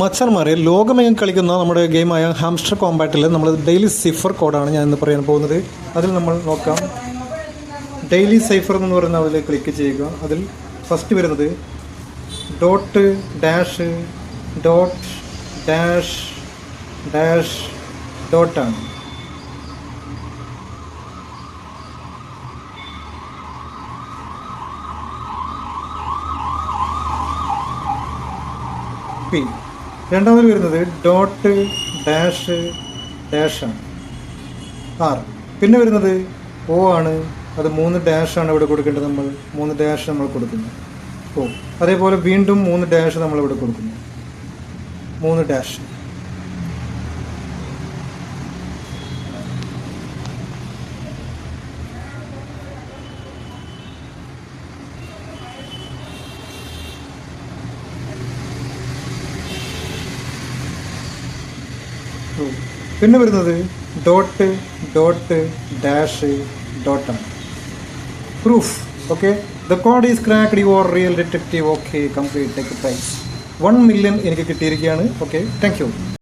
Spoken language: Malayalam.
മച്ചന്മാരെ ലോകമെങ്ങും കളിക്കുന്ന നമ്മുടെ ഗെയിമായ ഹാംസ്റ്റർ കോമ്പാറ്റിൽ നമ്മൾ ഡെയിലി സിഫർ കോഡാണ് ഞാൻ ഇന്ന് പറയാൻ പോകുന്നത്. അതിൽ നമ്മൾ നോക്കാം. ഡെയിലി സൈഫർ എന്ന് പറയുന്ന അതിൽ ക്ലിക്ക് ചെയ്യുക. അതിൽ ഫസ്റ്റ് വരുന്നത് dot dash dot dash dash ഡോട്ടാണ് P. രണ്ടാമത് വരുന്നത് ഡോട്ട് ഡാഷ് ഡാഷാണ്. ആർ. പിന്നെ വരുന്നത് ഓ ആണ്. അത് മൂന്ന് ഡാഷാണ് ഇവിടെ കൊടുക്കേണ്ടത് നമ്മൾ. മൂന്ന് ഡാഷ് നമ്മൾ കൊടുക്കുന്നു. ഓ. അതേപോലെ വീണ്ടും മൂന്ന് ഡാഷ് നമ്മൾ ഇവിടെ കൊടുക്കുന്നു. മൂന്ന് ഡാഷ്. പിന്നെ വരുന്നത് dot dot dash ഡോട്ടാണ് proof okay the code is cracked you are real detective okay complete take prize one million എനിക്ക് കിട്ടിയിരിക്കുകയാണ്. Okay thank you